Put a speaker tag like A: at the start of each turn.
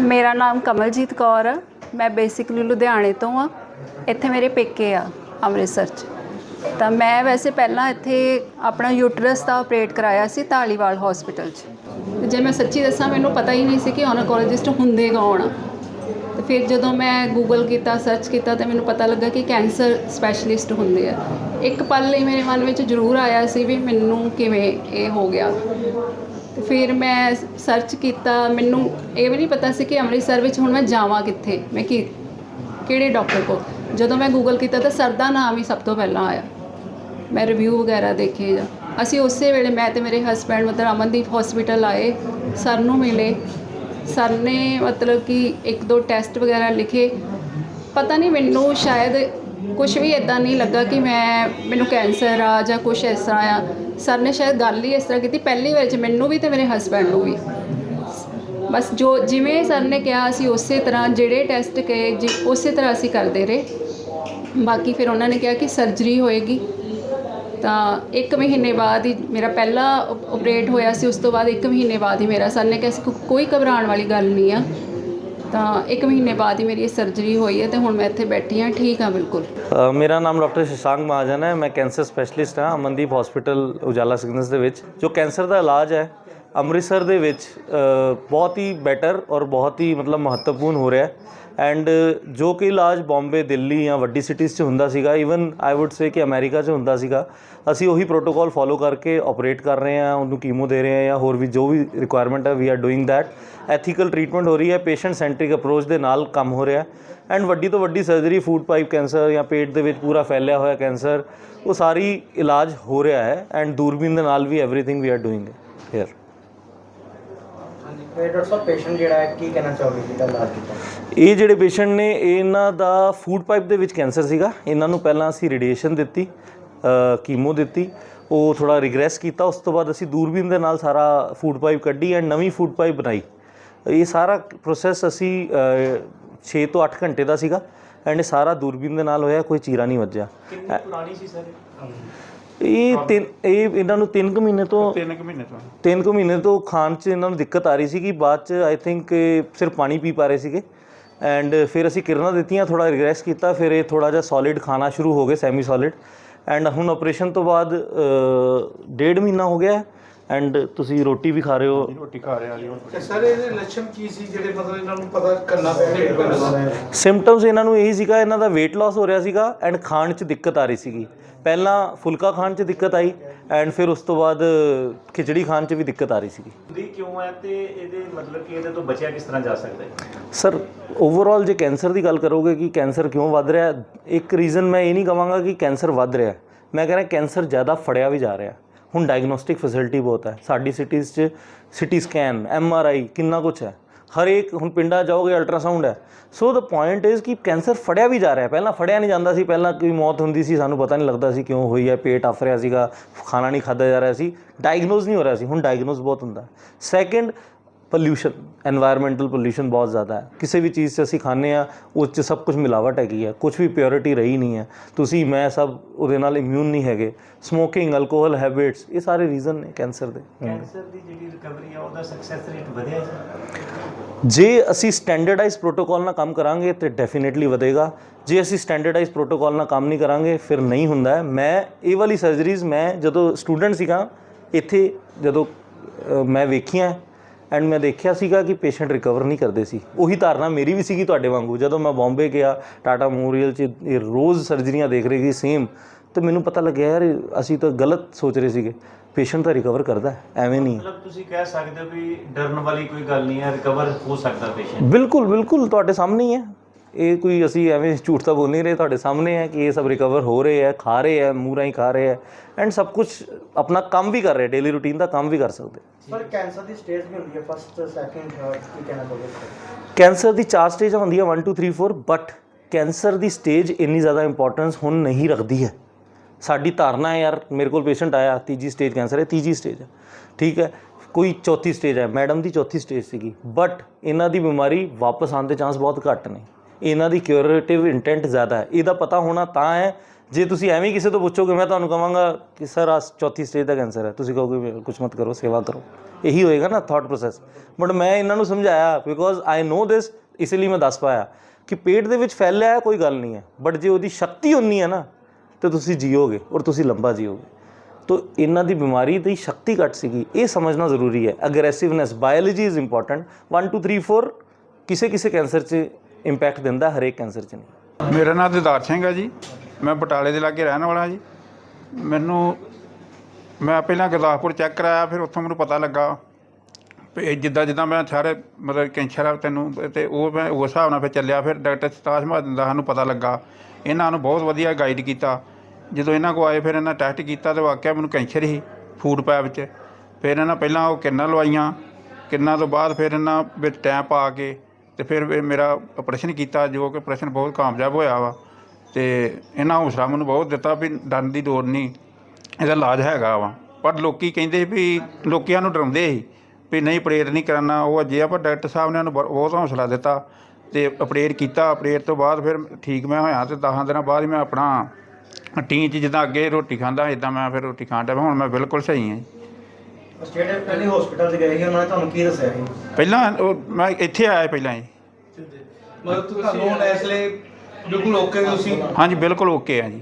A: ਮੇਰਾ ਨਾਮ ਕਮਲਜੀਤ ਕੌਰ ਆ। ਮੈਂ ਬੇਸਿਕਲੀ ਲੁਧਿਆਣੇ ਤੋਂ ਆ। ਇੱਥੇ ਮੇਰੇ ਪੇਕੇ ਆ, ਅੰਮ੍ਰਿਤਸਰ 'ਚ। ਤਾਂ ਮੈਂ ਵੈਸੇ ਪਹਿਲਾਂ ਇੱਥੇ ਆਪਣਾ ਯੂਟਰਸ ਦਾ ਆਪਰੇਟ ਕਰਾਇਆ ਸੀ ਢਾਲੀਵਾਲ ਹਸਪੀਟਲ 'ਚ। ਤੇ ਜੇ ਮੈਂ ਸੱਚੀ ਦੱਸਾਂ, ਮੈਨੂੰ ਪਤਾ ਹੀ ਨਹੀਂ ਸੀ ਕਿ ਓਨਕੋਲੋਜਿਸਟ ਹੁੰਦੇ ਕੌਣ ਆ। ਤੇ ਫਿਰ ਜਦੋਂ ਮੈਂ ਗੂਗਲ ਕੀਤਾ ਸਰਚ ਕੀਤਾ, ਤੇ ਮੈਨੂੰ ਪਤਾ ਲੱਗਾ ਕਿ ਕੈਂਸਰ ਸਪੈਸ਼ਲਿਸਟ ਹੁੰਦੇ ਆ। ਇੱਕ ਪਲ ਲਈ ਮੇਰੇ ਮਨ ਵਿੱਚ ਜ਼ਰੂਰ ਆਇਆ ਸੀ ਵੀ ਮੈਨੂੰ ਕਿਵੇਂ ਇਹ ਹੋ ਗਿਆ। ਫਿਰ ਮੈਂ ਸਰਚ ਕੀਤਾ, ਮੈਨੂੰ ਇਹ ਵੀ ਨਹੀਂ ਪਤਾ ਸੀ ਕਿ ਅੰਮ੍ਰਿਤਸਰ ਵਿੱਚ ਹੁਣ ਮੈਂ ਜਾਵਾਂ ਕਿੱਥੇ, ਮੈਂ ਕੀ, ਕਿਹੜੇ ਡਾਕਟਰ ਕੋਲ। ਜਦੋਂ ਮੈਂ ਗੂਗਲ ਕੀਤਾ ਤਾਂ ਸਰ ਦਾ ਨਾਮ ਹੀ ਸਭ ਤੋਂ ਪਹਿਲਾਂ ਆਇਆ। ਮੈਂ ਰਿਵਿਊ ਵਗੈਰਾ ਦੇਖੇ ਜਾਂ, ਅਸੀਂ ਉਸੇ ਵੇਲੇ ਮੈਂ ਤੇ ਮੇਰੇ ਹਸਬੰਡ ਮਤਲਬ ਅਮਨਦੀਪ ਹਸਪੀਟਲ ਆਏ ਸਰ ਨੂੰ ਮਿਲੇ। ਸਰ ਨੇ ਮਤਲਬ ਕਿ ਇੱਕ ਦੋ ਟੈਸਟ ਵਗੈਰਾ ਲਿਖੇ। ਪਤਾ ਨਹੀਂ ਮੈਨੂੰ ਸ਼ਾਇਦ ਕੁਝ ਵੀ ਇਦਾਂ ਨਹੀਂ ਲੱਗਾ ਕਿ ਮੈਂ, ਮੈਨੂੰ ਕੈਂਸਰ ਆ ਜਾਂ ਕੁਝ ਇਸ ਤਰ੍ਹਾਂ ਆ। ਸਰ ਨੇ ਸ਼ਾਇਦ ਗੱਲ ਹੀ ਇਸ ਤਰ੍ਹਾਂ ਕੀਤੀ, ਪਹਿਲੀ ਵਾਰ ਚ ਮੈਨੂੰ ਵੀ ਤੇ ਮੇਰੇ ਹਸਬੰਡ ਨੂੰ ਵੀ। ਬਸ ਜੋ ਜਿਵੇਂ ਸਰ ਨੇ ਕਿਹਾ, ਅਸੀਂ ਉਸੇ ਤਰ੍ਹਾਂ ਜਿਹੜੇ ਟੈਸਟ ਕਹੇ, ਜੀ ਉਸੇ ਤਰ੍ਹਾਂ ਅਸੀਂ ਕਰਦੇ ਰਹੇ। ਬਾਕੀ ਫਿਰ ਉਹਨਾਂ ਨੇ ਕਿਹਾ ਕਿ ਸਰਜਰੀ ਹੋਏਗੀ। ਤਾਂ 1 ਮਹੀਨੇ ਬਾਅਦ ਹੀ ਮੇਰਾ ਪਹਿਲਾ ਆਪਰੇਟ ਹੋਇਆ ਸੀ, ਉਸ ਤੋਂ ਬਾਅਦ 1 ਮਹੀਨੇ ਬਾਅਦ ਹੀ ਮੇਰਾ ਸਰ ਨੇ ਕਿਹਾ ਸੀ ਕੋਈ ਘਬਰਾਉਣ ਵਾਲੀ ਗੱਲ ਨਹੀਂ ਆ। ਤਾਂ 1 ਮਹੀਨੇ ਬਾਅਦ ਹੀ ਮੇਰੀ ਇਹ ਸਰਜਰੀ ਹੋਈ ਹੈ ਤੇ ਹੁਣ ਮੈਂ ਇੱਥੇ ਬੈਠੀ ਹਾਂ, ਠੀਕ ਹਾਂ ਬਿਲਕੁਲ।
B: ਮੇਰਾ ਨਾਮ ਡਾਕਟਰ ਸ਼ਸ਼ਾਂਕ ਮਹਾਜਨ ਹੈ, ਮੈਂ ਕੈਂਸਰ ਸਪੈਸ਼ਲਿਸਟ ਹਾਂ, ਅਮਨਦੀਪ ਹਸਪੀਟਲ ਉਜਾਲਾ ਸਿਗਨਸ ਦੇ ਵਿੱਚ, ਜੋ ਕੈਂਸਰ ਦਾ ਇਲਾਜ ਹੈ ਅੰਮ੍ਰਿਤਸਰ ਦੇ ਵਿੱਚ ਬਹੁਤ ਹੀ ਬੈਟਰ ਔਰ ਬਹੁਤ ਹੀ ਮਤਲਬ ਮਹੱਤਵਪੂਰਨ ਹੋ ਰਿਹਾ ਐਂਡ ਜੋ ਕਿ ਇਲਾਜ ਬੰਬੇ ਦਿੱਲੀ ਜਾਂ ਵੱਡੀ ਸਿਟੀਜ਼ 'ਚ ਹੁੰਦਾ ਸੀਗਾ ਇਵਨ ਆਈ ਊਡ ਸੇ ਕਿ ਅਮਰੀਕਾ 'ਚ ਹੁੰਦਾ ਸੀਗਾ, ਅਸੀਂ ਉਹੀ ਪ੍ਰੋਟੋਕਾਲ ਫੋਲੋ ਕਰਕੇ ਆਪਰੇਟ ਕਰ ਰਹੇ ਹਾਂ, ਉਹਨੂੰ ਕੀਮੋ ਦੇ ਰਹੇ ਹਾਂ ਜਾਂ ਹੋਰ ਵੀ ਜੋ ਵੀ ਰਿਕੁਆਇਰਮੈਂਟ ਹੈ we are doing that ethical treatment ਹੋ ਰਹੀ ਹੈ ਪੇਸ਼ੈਂਟ ਸੈਂਟਰਿਕ ਅਪਰੋਚ ਦੇ ਨਾਲ ਕੰਮ ਹੋ ਰਿਹਾ ਐਂਡ ਵੱਡੀ ਤੋਂ ਵੱਡੀ ਸਰਜਰੀ ਫੂਡ ਪਾਈਪ ਕੈਂਸਰ ਜਾਂ ਪੇਟ ਦੇ ਵਿੱਚ ਪੂਰਾ ਫੈਲਿਆ ਹੋਇਆ ਕੈਂਸਰ ਉਹ ਸਾਰੀ ਇਲਾਜ ਹੋ ਰਿਹਾ ਹੈ। ਐਂਡ ਦੂਰਬੀਨ ਦੇ ਨਾਲ ਵੀ everything we are doing here
C: doctor Sahib patient ਜਿਹੜਾ ਹੈ ਕੀ ਕਹਿਣਾ ਚਾਹੋਗੇ ਜਿਹਦਾ ਇਲਾਜ ਕੀਤਾ
B: ਇਹ ਜਿਹੜੇ ਪੇਸ਼ੈਂਟ ਨੇ ਇਹਨਾਂ ਦਾ ਫੂਡ ਪਾਈਪ ਦੇ ਵਿੱਚ ਕੈਂਸਰ ਸੀਗਾ। ਇਹਨਾਂ ਨੂੰ ਪਹਿਲਾਂ ਅਸੀਂ ਰੇਡੀਏਸ਼ਨ ਦਿੱਤੀ ਕੀਮੋ ਦਿੱਤੀ। ਉਹ ਥੋੜਾ ਰਿਗਰੈਸ ਕੀਤਾ। ਉਸ ਤੋਂ ਬਾਅਦ ਅਸੀਂ ਦੂਰਬੀਨ ਦੇ ਨਾਲ ਸਾਰਾ ਫੂਡ ਪਾਈਪ ਕੱਢੀ ਐਂਡ ਨਵੀਂ ਫੂਡ ਪਾਈਪ ਬਣਾਈ। ਇਹ ਸਾਰਾ ਪ੍ਰੋਸੈਸ ਅਸੀਂ 6 ਤੋਂ 8 ਘੰਟੇ ਦਾ ਸੀਗਾ। ਐਂਡ ਇਹ ਸਾਰਾ ਦੂਰਬੀਨ ਦੇ ਨਾਲ ਹੋਇਆ ਕੋਈ ਚੀਰਾ ਨਹੀਂ ਵੱਜਿਆ।
D: ਕਿੰਨੀ ਪੁਰਾਣੀ ਸੀ ਸਰ
B: ਇਹ ਤਿੰਨ ਇਹ ਇਹਨਾਂ ਨੂੰ 3 ਕੁ ਮਹੀਨੇ ਤੋਂ
D: ਤਿੰਨ ਕੁ ਮਹੀਨੇ ਤੋਂ।
B: ਤਿੰਨ ਕੁ ਮਹੀਨੇ ਤੋਂ ਖਾਣ 'ਚ ਇਹਨਾਂ ਨੂੰ ਦਿੱਕਤ ਆ ਰਹੀ ਸੀਗੀ। ਬਾਅਦ 'ਚ ਆਈ ਥਿੰਕ ਸਿਰਫ ਪਾਣੀ ਪੀ ਪਾ ਰਹੇ ਸੀਗੇ। ਐਂਡ ਫਿਰ ਅਸੀਂ ਕਿਰਨਾਂ ਦਿੱਤੀਆਂ ਥੋੜਾ ਰਿਗਰੈਸ ਕੀਤਾ ਫਿਰ ਇਹ ਥੋੜਾ ਜਿਹਾ ਸੋਲਿਡ ਖਾਣਾ ਸ਼ੁਰੂ ਹੋ ਗਏ ਸੈਮੀ ਸੋਲਿਡ ਐਂਡ ਹੁਣ ਆਪਰੇਸ਼ਨ ਤੋਂ ਬਾਅਦ ਡੇਢ ਮਹੀਨਾ ਹੋ ਗਿਆ। ਐਂਡ ਤੁਸੀਂ ਰੋਟੀ ਵੀ ਖਾ ਰਹੇ ਹੋ।
D: ਰੋਟੀ ਖਾ ਰਹੇ ਹੁਣ
E: ਤੇ ਸਰ ਇਹਦੇ ਲੱਛਣ ਕੀ ਸੀ ਜਿਹੜੇ ਮਤਲਬ ਇਹਨਾਂ ਨੂੰ ਪਤਾ ਕਰਨਾ ਪੈਣਾ
B: ਸਿੰਪਟਮਸ ਇਹਨਾਂ ਨੂੰ ਇਹੀ ਸੀਗਾ ਇਹਨਾਂ ਦਾ weight loss ਹੋ ਰਿਹਾ ਸੀਗਾ ਐਂਡ ਖਾਣ 'ਚ ਦਿੱਕਤ ਆ ਰਹੀ ਸੀਗੀ। ਪਹਿਲਾਂ ਫੁਲਕਾ ਖਾਣ 'ਚ ਦਿੱਕਤ ਆਈ ਐਂਡ ਫਿਰ ਉਸ ਤੋਂ ਬਾਅਦ ਖਿਚੜੀ ਖਾਣ 'ਚ ਵੀ ਦਿੱਕਤ ਆ ਰਹੀ ਸੀਗੀ।
D: ਦੀ ਕਿਉਂ ਹੈ ਤੇ ਇਹਦੇ ਮਤਲਬ ਕਿ ਇਹਦੇ ਤੋਂ ਬਚਿਆ ਕਿਸ ਤਰ੍ਹਾਂ ਜਾ ਸਕਦਾ ਹੈ?
B: ਸਰ ਓਵਰਆਲ ਜੇ ਕੈਂਸਰ ਦੀ ਗੱਲ ਕਰੋਗੇ ਕਿ ਕੈਂਸਰ ਕਿਉਂ ਵੱਧ ਰਿਹਾ ਇੱਕ ਰੀਜ਼ਨ ਮੈਂ ਇਹ ਨਹੀਂ ਕਹਾਂਗਾ ਕਿ ਕੈਂਸਰ ਵੱਧ ਰਿਹਾ। ਮੈਂ ਕਹਿੰਦਾ ਕੈਂਸਰ ਜ਼ਿਆਦਾ ਫੜਿਆ ਵੀ ਜਾ ਰਿਹਾ। ਹੁਣ ਡਾਇਗਨੋਸਟਿਕ ਫੈਸਿਲਿਟੀ ਬਹੁਤ ਹੈ। ਸਾਡੀ ਸਿਟੀਜ਼ 'ਚ city scan M R I ਕਿੰਨਾ ਕੁਝ ਹੈ। ਹਰੇਕ ਹੁਣ ਪਿੰਡਾਂ ਜਾਓਗੇ ਅਲਟਰਾਸਾਊਂਡ ਹੈ। ਸੋ ਦ ਪੁਆਇੰਟ ਇਜ਼ ਕਿ ਕੈਂਸਰ ਫੜਿਆ ਵੀ ਜਾ ਰਿਹਾ। ਪਹਿਲਾਂ ਫੜਿਆ ਨਹੀਂ ਜਾਂਦਾ ਸੀ। ਪਹਿਲਾਂ ਕੋਈ ਮੌਤ ਹੁੰਦੀ ਸੀ। ਸਾਨੂੰ ਪਤਾ ਨਹੀਂ ਲੱਗਦਾ ਸੀ ਕਿਉਂ ਹੋਈ ਹੈ। ਪੇਟ ਆਫ ਰਿਹਾ ਸੀਗਾ। ਖਾਣਾ ਨਹੀਂ ਖਾਦਾ ਜਾ ਰਿਹਾ ਸੀ। ਡਾਇਗਨੋਸ ਨਹੀਂ ਹੋ ਰਿਹਾ ਸੀ। ਹੁਣ ਡਾਇਗਨੋਸ ਬਹੁਤ ਹੁੰਦਾ। ਸੈਕੰਡ पोल्यूशन एनवायरमेंटल पोल्यूशन ਬਹੁਤ ਜ਼ਿਆਦਾ है ਕਿਸੇ ਵੀ ਚੀਜ਼ 'ਚ ਅਸੀਂ ਖਾਂਦੇ ਆ ਉਸ 'ਚ ਸਭ ਕੁਝ ਮਿਲਾਵਟ ਹੈਗੀ ਹੈ। ਕੁਝ ਵੀ ਪਿਓਰਿਟੀ ਰਹੀ ਨਹੀਂ ਹੈ। ਤੁਸੀਂ ਮੈਂ ਸਭ ਉਹਦੇ ਨਾਲ ਇਮਿਊਨ ਨਹੀਂ ਹੈਗੇ। ਸਮੋਕਿੰਗ ਅਲਕੋਹਲ ਹੈਬਿਟਸ ਇਹ ਸਾਰੇ ਰੀਜ਼ਨ ਨੇ ਕੈਂਸਰ ਦੇ।
D: ਕੈਂਸਰ ਦੀ ਜਿਹੜੀ ਰਿਕਵਰੀ ਆ ਉਹਦਾ ਸਕਸੈਸ ਰੇਟ ਵਧਿਆ ਜੇ?
B: ਅਸੀਂ ਸਟੈਂਡਰਡਾਈਜ਼ ਪ੍ਰੋਟੋਕੋਲ ਨਾਲ ਕੰਮ ਕਰਾਂਗੇ ਤੇ ਡੈਫੀਨਿਟਲੀ ਵਧੇਗਾ। ਜੇ ਅਸੀਂ ਸਟੈਂਡਰਡਾਈਜ਼ ਪ੍ਰੋਟੋਕੋਲ ਨਾਲ ਕੰਮ ਨਹੀਂ ਕਰਾਂਗੇ ਫਿਰ ਨਹੀਂ ਹੁੰਦਾ ਮੈਂ ਇਹ ਵਾਲੀ ਸਰਜਰੀਜ਼ ਮੈਂ ਜਦੋਂ ਸਟੂਡੈਂਟ ਸੀਗਾ ਇੱਥੇ ਜਦੋਂ ਮੈਂ ਵੇਖੀਆਂ ਐਂਡ ਮੈਂ ਦੇਖਿਆ ਸੀਗਾ ਕਿ ਪੇਸ਼ੈਂਟ ਰਿਕਵਰ ਨਹੀਂ ਕਰਦੇ ਸੀ। ਉਹੀ ਧਾਰਨਾ ਮੇਰੀ ਵੀ ਸੀਗੀ ਤੁਹਾਡੇ ਵਾਂਗੂ। ਜਦੋਂ ਮੈਂ ਬੰਬੇ ਗਿਆ ਟਾਟਾ ਮੈਮੋਰੀਅਲ 'ਚ ਇਹ ਰੋਜ਼ ਸਰਜਰੀਆਂ ਦੇਖ ਰਹੀ ਸੀ ਸੇਮ ਤੇ ਮੈਨੂੰ ਪਤਾ ਲੱਗਿਆ ਯਾਰ ਅਸੀਂ ਤਾਂ ਗਲਤ ਸੋਚ ਰਹੇ ਸੀਗੇ। ਪੇਸ਼ੈਂਟ ਤਾਂ ਰਿਕਵਰ ਕਰਦਾ ਐਵੇਂ ਨਹੀਂ।
D: ਮਤਲਬ ਤੁਸੀਂ ਕਹਿ ਸਕਦੇ ਹੋ ਵੀ ਡਰਨ ਵਾਲੀ ਕੋਈ ਗੱਲ ਨਹੀਂ ਹੈ ਰਿਕਵਰ ਹੋ ਸਕਦਾ ਪੇਸ਼ੈਂਟ
B: ਬਿਲਕੁਲ ਬਿਲਕੁਲ ਤੁਹਾਡੇ ਸਾਹਮਣੇ ਹੀ ਹੈ। ਇਹ ਕੋਈ ਅਸੀਂ ਐਵੇਂ ਝੂਠ ਤਾਂ ਬੋਲ ਨਹੀਂ ਰਹੇ ਤੁਹਾਡੇ ਸਾਹਮਣੇ ਹੈ ਕਿ ਇਹ ਸਭ ਰਿਕਵਰ ਹੋ ਰਹੇ ਹੈ ਖਾ ਰਹੇ ਹੈ ਮੂੰਹ ਰਾਹੀਂ ਖਾ ਰਹੇ ਹੈ ਐਂਡ ਸਭ ਕੁਝ ਆਪਣਾ ਕੰਮ ਵੀ ਕਰ ਰਹੇ ਡੇਲੀ ਰੂਟੀਨ ਦਾ ਕੰਮ ਵੀ ਕਰ ਸਕਦੇ।
C: ਸਰ ਕੈਂਸਰ ਦੀ ਸਟੇਜ ਵੀ ਹੁੰਦੀ ਹੈ ਫਸਟ ਸੈਕਿੰਡ ਥਰਡ ਕੀ ਕਹਿਣਾ ਚਾਹੋਗੇ
B: ਕੈਂਸਰ ਦੀ ਚਾਰ ਸਟੇਜਾਂ ਹੁੰਦੀਆਂ 1 2 3 4 ਬਟ ਕੈਂਸਰ ਦੀ ਸਟੇਜ ਇੰਨੀ ਜ਼ਿਆਦਾ ਇੰਪੋਰਟੈਂਸ ਹੁਣ ਨਹੀਂ ਰੱਖਦੀ ਹੈ। ਸਾਡੀ ਧਾਰਨਾ ਹੈ ਯਾਰ ਮੇਰੇ ਕੋਲ ਪੇਸ਼ੈਂਟ ਆਇਆ ਤੀਜੀ ਸਟੇਜ ਕੈਂਸਰ ਹੈ ਤੀਜੀ ਸਟੇਜ ਹੈ ਠੀਕ ਹੈ ਕੋਈ ਚੌਥੀ ਸਟੇਜ ਹੈ ਮੈਡਮ ਦੀ ਚੌਥੀ ਸਟੇਜ ਸੀਗੀ ਬਟ ਇਹਨਾਂ ਦੀ ਬਿਮਾਰੀ ਵਾਪਸ ਆਉਣ ਦੇ ਚਾਂਸ ਬਹੁਤ ਘੱਟ ਨੇ। ਇਹਨਾਂ ਦੀ ਕਿਉਰੇਟਿਵ ਇੰਟੈਂਟ ਜ਼ਿਆਦਾ ਹੈ। ਇਹਦਾ ਪਤਾ ਹੋਣਾ ਤਾਂ ਹੈ, ਜੇ ਤੁਸੀਂ ਐਵੇਂ ਕਿਸੇ ਤੋਂ ਪੁੱਛੋਗੇ, ਮੈਂ ਤੁਹਾਨੂੰ ਕਹਾਂਗਾ ਕਿ ਸਰ ਆ ਚੌਥੀ ਸਟੇਜ ਦਾ ਕੈਂਸਰ ਹੈ। ਤੁਸੀਂ ਕਹੋਗੇ ਕੁਝ ਮਤ ਕਰੋ, ਸੇਵਾ ਕਰੋ। ਇਹੀ ਹੋਏਗਾ ਨਾ ਥਾਟ ਪ੍ਰੋਸੈਸ ਬਟ ਮੈਂ ਇਹਨਾਂ ਨੂੰ ਸਮਝਾਇਆ ਬਿਕੋਜ਼ ਆਈ ਨੋ ਦਿਸ ਇਸ ਲਈ ਮੈਂ ਦੱਸ ਪਾਇਆ ਕਿ ਪੇਟ ਦੇ ਵਿੱਚ ਫੈਲਿਆ ਹੈ ਕੋਈ ਗੱਲ ਨਹੀਂ ਹੈ। ਬਟ ਜੇ ਉਹਦੀ ਸ਼ਕਤੀ ਉਨੀ ਹੈ ਨਾ, ਤੇ ਤੁਸੀਂ ਜੀਓਗੇ ਔਰ ਤੁਸੀਂ ਲੰਬਾ ਜੀਓਗੇ। ਤੋ ਇਹਨਾਂ ਦੀ ਬਿਮਾਰੀ ਦੀ ਸ਼ਕਤੀ ਘੱਟ ਸੀਗੀ। ਇਹ ਸਮਝਣਾ ਜ਼ਰੂਰੀ ਹੈ। ਅਗਰੈਸਿਵਨੈਸ ਬਾਇਓਲੋਜੀ ਇਜ਼ ਇੰਪੋਰਟੈਂਟ 1 2 3 4 ਕਿਸੇ ਕਿਸੇ ਕੈਂਸਰ 'ਚ ਇੰਪੈਕਟ ਦਿੰਦਾ ਹਰੇਕ ਕੈਂਸਰ 'ਚ ਨਹੀਂ।
F: ਮੇਰਾ ਨਾਮ ਦਿਦਾਰ ਸਿੰਘ ਹੈ ਜੀ। ਮੈਂ ਬਟਾਲੇ ਦੇ ਲਾਗੇ ਰਹਿਣ ਵਾਲਾ ਜੀ। ਮੈਨੂੰ, ਮੈਂ ਪਹਿਲਾਂ ਗੁਰਦਾਸਪੁਰ ਚੈੱਕ ਕਰਾਇਆ, ਫਿਰ ਉੱਥੋਂ ਮੈਨੂੰ ਪਤਾ ਲੱਗਾ ਵੀ ਜਿੱਦਾਂ ਜਿੱਦਾਂ ਮੈਂ ਸਾਰੇ ਮਤਲਬ ਕੈਂਸਰ ਆ, ਤੈਨੂੰ ਤੇ ਉਹ ਮੈਂ ਉਸ ਹਿਸਾਬ ਨਾਲ ਫਿਰ ਚੱਲਿਆ। ਫਿਰ ਡਾਕਟਰ ਸਤਾਸ਼ ਮਹਾਜਨ ਦਾ ਸਾਨੂੰ ਪਤਾ ਲੱਗਾ। ਇਹਨਾਂ ਨੂੰ ਬਹੁਤ ਵਧੀਆ ਗਾਈਡ ਕੀਤਾ। ਜਦੋਂ ਇਹਨਾਂ ਕੋ ਆਏ, ਫਿਰ ਇਹਨਾਂ ਟੈਸਟ ਕੀਤਾ ਤੇ ਵਾਕਿਆ ਮੈਨੂੰ ਕੈਂਸਰ ਹੀ ਫੂਡ ਪੈਪ 'ਚ ਫਿਰ ਇਹਨਾਂ ਪਹਿਲਾਂ ਉਹ ਕਿਰਨਾਂ ਲਵਾਈਆਂ। ਕਿਰਨਾਂ ਤੋਂ ਬਾਅਦ ਫਿਰ ਇਹਨਾਂ ਵਿੱਚ ਟੈਂ ਪਾ ਕੇ ਅਤੇ ਫਿਰ ਵੀ ਮੇਰਾ ਆਪਰੇਸ਼ਨ ਕੀਤਾ, ਜੋ ਕਿ ਆਪਰੇਸ਼ਨ ਬਹੁਤ ਕਾਮਯਾਬ ਹੋਇਆ ਵਾ। ਅਤੇ ਇਹਨਾਂ ਹੌਸਲਾ ਮੈਨੂੰ ਬਹੁਤ ਦਿੱਤਾ ਵੀ ਡਰਨ ਦੀ ਲੋੜ ਨਹੀਂ, ਇਹਦਾ ਇਲਾਜ ਹੈਗਾ ਵਾ। ਪਰ ਲੋਕੀ ਕਹਿੰਦੇ ਵੀ ਲੋਕੀਆਂ ਨੂੰ ਡਰਾਉਂਦੇ ਸੀ ਵੀ ਨਹੀਂ ਆਪਰੇਟ ਨਹੀਂ ਕਰਨਾ ਉਹ ਅਜੇ ਆ ਪਰ ਡਾਕਟਰ ਸਾਹਿਬ ਨੇ ਉਹਨੂੰ ਬ- ਬਹੁਤ ਹੌਸਲਾ ਦਿੱਤਾ ਤੇ ਆਪਰੇਟ ਕੀਤਾ। ਆਪਰੇਟ ਤੋਂ ਬਾਅਦ ਫਿਰ ਠੀਕ ਮੈਂ ਹੋਇਆ ਤੇ 10 ਦਿਨਾਂ ਬਾਅਦ ਹੀ ਮੈਂ ਆਪਣਾ ਟੀਨ 'ਚ ਜਿੱਦਾਂ ਅੱਗੇ ਰੋਟੀ ਖਾਂਦਾ ਇਦਾਂ ਮੈਂ ਫਿਰ ਰੋਟੀ ਖਾਣ ਡਿਆ। ਹੁਣ ਮੈਂ ਬਿਲਕੁਲ ਸਹੀ ਹਾਂ ਜੀ।
C: ਜਿਹੜੇ ਪਹਿਲੇ ਹਸਪੀਟਲ 'ਚ ਗਏ ਸੀ ਉਹਨਾਂ ਨੇ ਤੁਹਾਨੂੰ ਕੀ ਦੱਸਿਆ ਸੀ?
F: ਪਹਿਲਾਂ ਉਹ ਮੈਂ ਇੱਥੇ ਆਇਆ ਪਹਿਲਾਂ ਜੀ
E: ਮਤਲਬ ਤੁਹਾਨੂੰ ਹੁਣ ਇਸ ਲਈ ਬਿਲਕੁਲ ਓਕੇ ਤੁਸੀਂ?
F: ਹਾਂਜੀ ਬਿਲਕੁਲ ਓਕੇ ਆ ਜੀ।